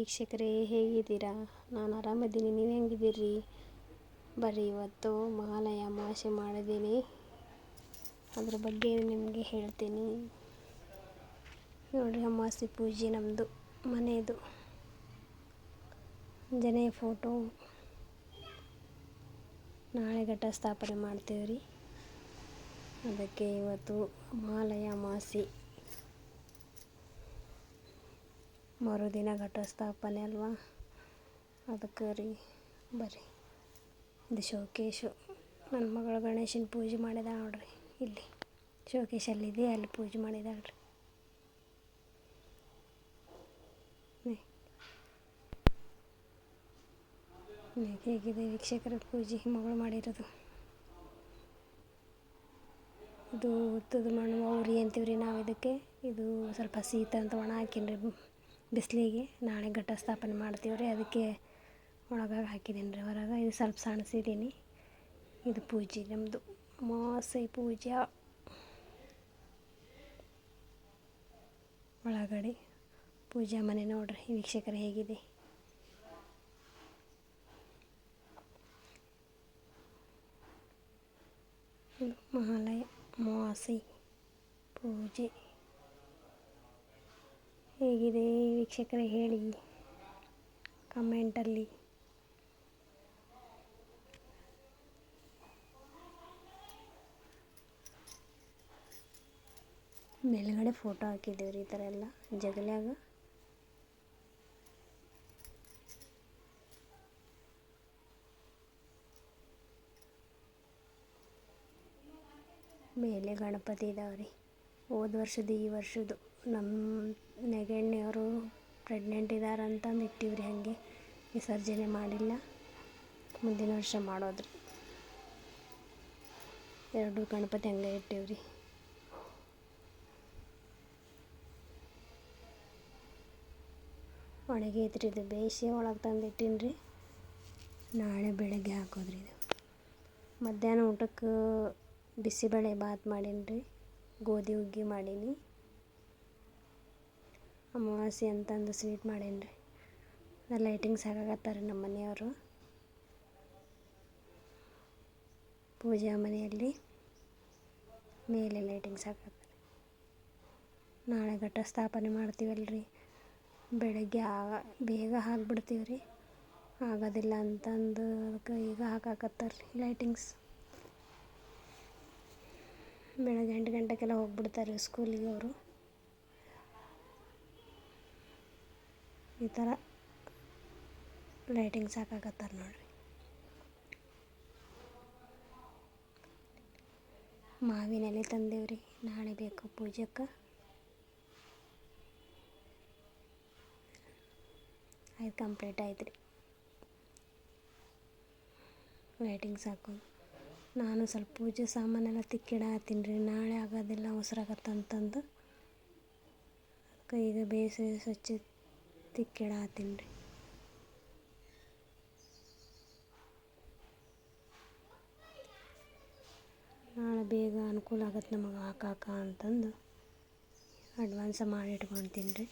ವೀಕ್ಷಕರೇ, ಹೇಗಿದ್ದೀರಾ? ನಾನು ಆರಾಮಿದ್ದೀನಿ. ನೀವು ಹೆಂಗಿದ್ದೀರಿ? ಬರ್ರಿ, ಇವತ್ತು ಮಹಾಲಯ ಅಮಾವಾಸ್ಯೆ ಮಾಡಿದ್ದೀನಿ. ಅದ್ರ ಬಗ್ಗೆ ನಿಮಗೆ ಹೇಳ್ತೀನಿ. ನೋಡಿರಿ, ಅಮಾವಾಸ್ಯೆ ಪೂಜೆ ನಮ್ಮದು ಮನೆಯದು ಜನೆಯ ಫೋಟೋ. ನಾಳೆ ಘಟ ಸ್ಥಾಪನೆ ಮಾಡ್ತೀವಿ ರೀ ಅದಕ್ಕೆ ಇವತ್ತು ಮಹಾಲಯ ಅಮಾವಾಸ್ಯೆ. ಮರುದಿನ ಘಟಸ್ಥಾಪನೆ ಅಲ್ವಾ? ಅದಕ್ಕೆ ರೀ ಬರ್ರಿ ಇದು ಶೋಕೇಶು. ನನ್ನ ಮಗಳು ಗಣೇಶನ ಪೂಜೆ ಮಾಡಿದ ನೋಡ್ರಿ. ಇಲ್ಲಿ. ಶೋಕೇಶಲ್ಲಿದೆ ಅಲ್ಲಿ ಪೂಜೆ ಮಾಡಿದಾಳ್ರಿ ಹೇಗಿದೆ ವೀಕ್ಷಕರ ಪೂಜೆ ಮಗಳು ಮಾಡಿರೋದು? ಇದು ಉತ್ತದ ಮಣ್ಣು, ಅವ್ರಿ ಅಂತೀವ್ರಿ ನಾವು ಇದಕ್ಕೆ? ಇದು ಸ್ವಲ್ಪ ಶೀತ ಅಂತ ಒಣ ಹಾಕಿನ್ರಿ. ಬಿಸಿಲಿಗೆ ನಾಳೆ ಘಟ ಸ್ಥಾಪನೆ ಮಾಡ್ತೀವಿ ರೀ, ಅದಕ್ಕೆ ಒಳಗಾಗಿ ಹಾಕಿದ್ದೀನಿ ರೀ ಹೊರಗೆ. ಇದು ಸ್ವಲ್ಪ ಸಣಸಿದ್ದೀನಿ ಇದು ಪೂಜೆ ನಮ್ಮದು ಅಮಾವಾಸ್ಯೆ ಪೂಜೆ. ಒಳಗಡೆ ಪೂಜಾ ಮನೆ ನೋಡ್ರಿ ವೀಕ್ಷಕರು ಹೇಗಿದೆ? ಮಹಾಲಯ, ಅಮಾವಾಸ್ಯೆ ಪೂಜೆ. ಹೇಗಿದೆ ವೀಕ್ಷಕರೇ ಹೇಳಿ ಕಮೆಂಟಲ್ಲಿ. ಮೇಲ್ಗಡೆ ಫೋಟೋ ಹಾಕಿದ್ದೀವಿ ರೀ ಈ ಥರ ಎಲ್ಲ, ಜಗಲ್ಯಾಗ. ಮೇಲೆ ಗಣಪತಿ ಇದಾವೆ ರೀ ಹೋದ ವರ್ಷದ ಈ ವರ್ಷದ್ದು. ನಮ್ಮ ನೆಗಣ್ಣೆಯವರು ಪ್ರೆಗ್ನೆಂಟ್ ಇದ್ದಾರೆ ಅಂತಂದು ಇಟ್ಟಿವಿ ಹಾಗೆ. ವಿಸರ್ಜನೆ ಮಾಡಿಲ್ಲ. ಮುಂದಿನ ವರ್ಷ ಮಾಡೋದ್ರಿ. ಎರಡು ಗಣಪತಿ ಹಂಗೆ ಇಟ್ಟೀವಿ ರೀ ಒಣಗೈತ್ರಿ ಇದು. ಬೇಯಿಸಿ ಒಳಗೆ ತಂದು ಇಟ್ಟೀನಿ ನಾಳೆ ಬೆಳಗ್ಗೆ ಹಾಕೋದ್ರಿ ಇದು. ಮಧ್ಯಾಹ್ನ ಊಟಕ್ಕೆ ಬಿಸಿಬೇಳೆ ಬಾತ್ ಮಾಡೀನಿ ರೀ ಗೋಧಿ ಹುಗ್ಗಿ ಮಾಡೀನಿ. ಅಮಾವಾಸ್ಯೆ ಅಂತಂದು ಸ್ವೀಟ್ ಮಾಡೇನಿ ರೀ ಲೈಟಿಂಗ್ಸ್ ಹಾಕಾಕತ್ತಾರೆ ನಮ್ಮ ಮನೆಯವರು. ಪೂಜಾ ಮನೆಯಲ್ಲಿ ಮೇಲೆ ಲೈಟಿಂಗ್ಸ್ ಹಾಕತ್ತಾರೆ ನಾಳೆ ಘಟ ಸ್ಥಾಪನೆ ಮಾಡ್ತೀವಲ್ರಿ. ಬೆಳಗ್ಗೆ ಆಗ ಬೇಗ ಹಾಕ್ಬಿಡ್ತೀವಿ ರೀ ಆಗೋದಿಲ್ಲ ಅಂತಂದು ಅದಕ್ಕೆ ಈಗ ಹಾಕಾಕತ್ತಾರೆ ರೀ ಲೈಟಿಂಗ್ಸ್ ಬೆಳಗ್ಗೆ ಎಂಟು ಗಂಟೆಗೆಲ್ಲ ಹೋಗ್ಬಿಡ್ತಾರೆ ಸ್ಕೂಲಿಗೆ ಅವರು. ಈ ಥರ ಲೈಟಿಂಗ್ಸ್ ಹಾಕಾಕತ್ತಾರೆ ನೋಡ್ರಿ. ಮಾವಿನ ಎಲೆ ತಂದೇವ್ರಿ, ನಾಳೆ ಬೇಕು ಪೂಜೆಗೆ ಆಯ್ತು ಕಂಪ್ಲೀಟ್ ಆಯ್ತು ರೀ ಲೈಟಿಂಗ್ಸ್ ಹಾಕೋದು ನಾನು ಸ್ವಲ್ಪ ಪೂಜೆ ಸಾಮಾನೆಲ್ಲ ತಿಕ್ಕಿಡ ಹತ್ತೀನಿ ರೀ ನಾಳೆ ಆಗೋದಿಲ್ಲ ಉಸಿರಾಗತ್ತಂತಂದು. ಅದಕ್ಕೆ ಈಗ ಬೇಸಿಗೆ ಸ್ವಚ್ಛ ತಿಕ್ಕಿಡತ್ತೀನಿ ರೀ ನಾಳೆ ಬೇಗ ಅನುಕೂಲ ಆಗತ್ತೆ ನಮಗೆ ಹಾಕಾಕ ಅಂತಂದು ಅಡ್ವಾನ್ಸ ಮಾಡಿ ಇಟ್ಕೊತೀನಿ ರೀ.